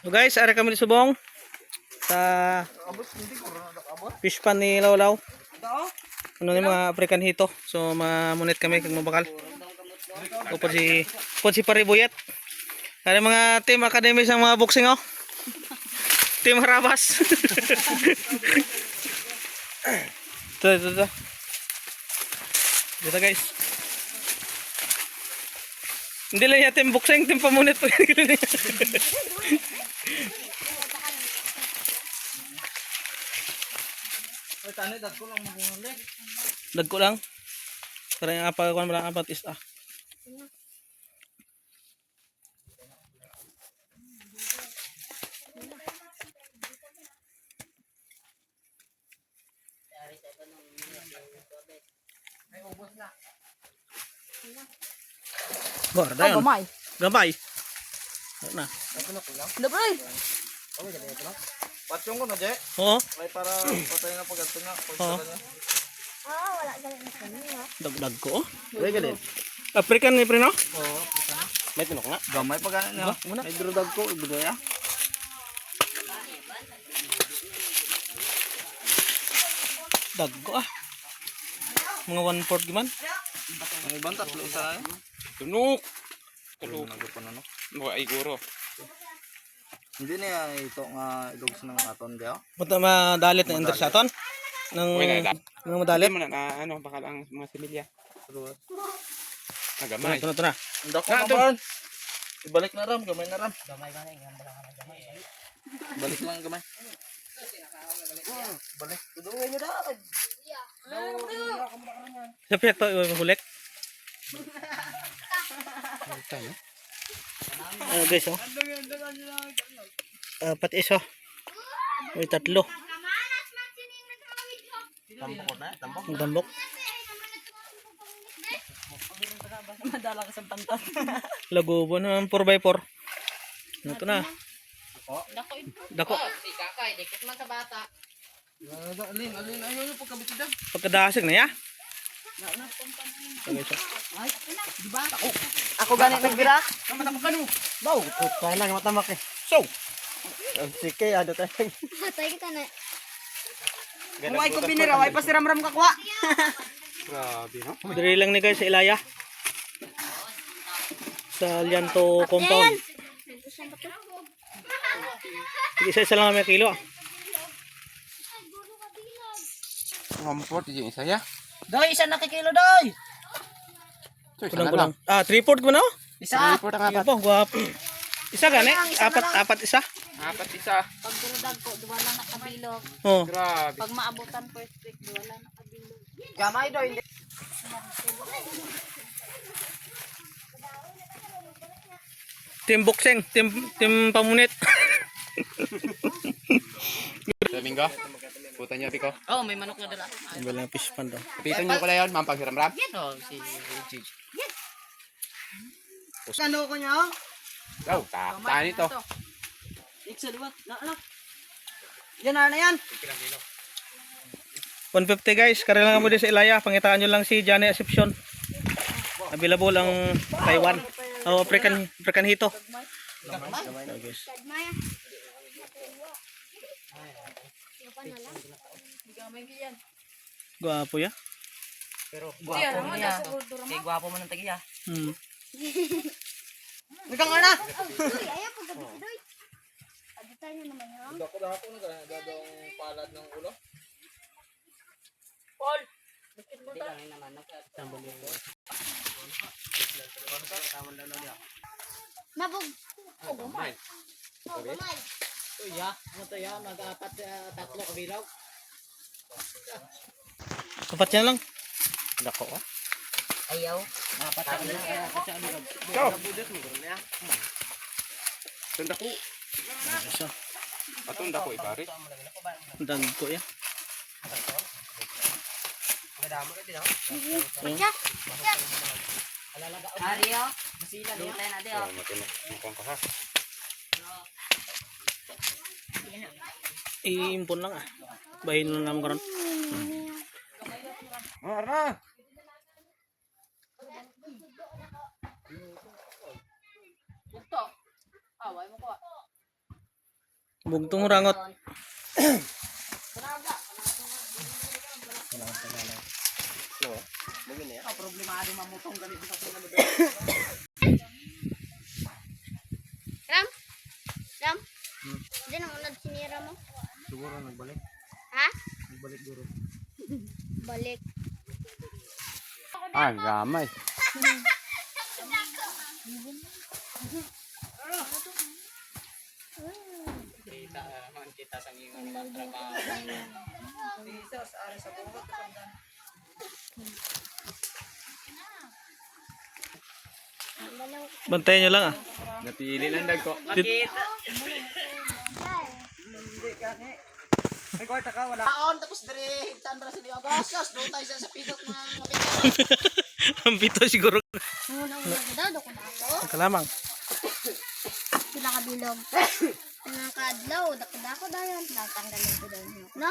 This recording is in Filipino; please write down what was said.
So guys, ari kami subong sa fish pan ni Lawlaw. Ano ni mga African hito. So mamunit kami kag mabakal. Upod si upod si Paribuyat. Ari mga team academy sa mga boxing oh. team Harabas. ito, ito, ito. Dito guys. Hindi lang yan team boxing, team pamunit pa. Dagko lang. Para yung apa kuan lang apat is ah. Bor, dayon. Gamay. Gambay. Ano na? Dabay. Patyong ko na, Je. Oo. May para patay na pag ito na. Oo. Pag niya. Dagdag ko. oh. Wait, galit. African ni Prino? Oo. May tinok nga. Gamay pa niya. Muna. May drudag ko. Ibigay ah. Dagko ah. Mga one fourth giman. Ang ibang tatlo isa na yun. Tunok. Tulog. Na no. Mga iguro. Hindi niya ito nga idogs ng aton diya. Punta madalit na enter sa aton. Nang nang Dali madalit. mo na na ano, baka lang mga similya. Nagamay. na, ito na. Ang dako Na, na ba? Ibalik na ram. Gamay na ram. Gamay gamay. Balik lang gamay. Balik. Tudungin niyo daw. Sa piyak to, iwahulik. Ano guys oh. Apat iso. May tatlo. Tampok na. Tampok. Ang dambok. Madala ka sa pantat. Lagobo na 4x4. Ito na. Dako. Alin, alin. Ayaw niyo pagkabit dyan. Pagkadasig na ya. Okay, so. Ako gani nagbira. Baw, kaya lang matamak eh. So. Sige, ano tayo. Patay kita na. Kung ay ko binira, ay pa siram-ram ka kwa. Grabe, no? Diri lang ni guys sa Ilaya. Sa Lianto compound. Isa-isa lang kami kilo. ah. Mamport yung isa ya. Doy, isa nakikilo doy. Kulang kulang. lang. Ah, 3 port ko na oh. Isa. Report ang Iya apat. po, guwapo. Isa gani? Apat, apat isa. Apat isa. Pag durudag ko, duwa lang nakabilog. Oh. Grabe. Pag maabutan first week, duwa lang nakabilog. Gamay doy. Team boxing, team team pamunit. Domingo. Puta niyo, Piko. Oh, may manok na dala. Wala fish pan daw. Kapitan niyo ko lang yun, mampaghiram-ram. Oh, si Gigi. Ano ko niya? Oh, taktaan ito. Iksa liwat. Na anak. Yan na na yan. 150 guys, kare lang mo din sa Ilaya. Pangitaan nyo lang si Johnny Asipsyon. Available ang Taiwan. Oh, African, African hito. Okay, guys. Gwapo ya. Gwapo mo niya. Kay gwapo mo ng tagiya. Hmm. Ikaw nga na. Uy, ayaw ko gabi doy. Abutan niyo naman yun. Dako dako na dadong palad ng ulo. Nabog. Oh, gumay. Oh, gumay. Tuya, ano to ya? Mag-apat tatlo kabilaw. Kapat yan lang. Dako, oh. Ayaw. Apat tatlo. Go! Tunda ko. Isa. Atong dako, ipari. Dag ko ya. Siya. Ariyo. Masila niya. Tayo na Oh, matunog. Mukhang ka ha. Iimpon lang ah. Bahin lang naman karon. Mara! Ito. Away mo ko. Bugtong rangot. Ram? Ram? Hindi na unad sinira mo? Siguro nagbalik. Ha? Nagbalik duro. Balik. Ah, gamay. Bantayan nyo lang ah. Napili lang dag ko. May kwarta ka, wala. Taon, tapos dire, higtan ra sila. Agasas, doon tayo sa sa pinot mga Ang pito siguro. Muna una ko daw, dako na ako. Kalamang. Sila kabilog. Anong kadlaw, dako dako dayon. Tatanggalin ko daw. No?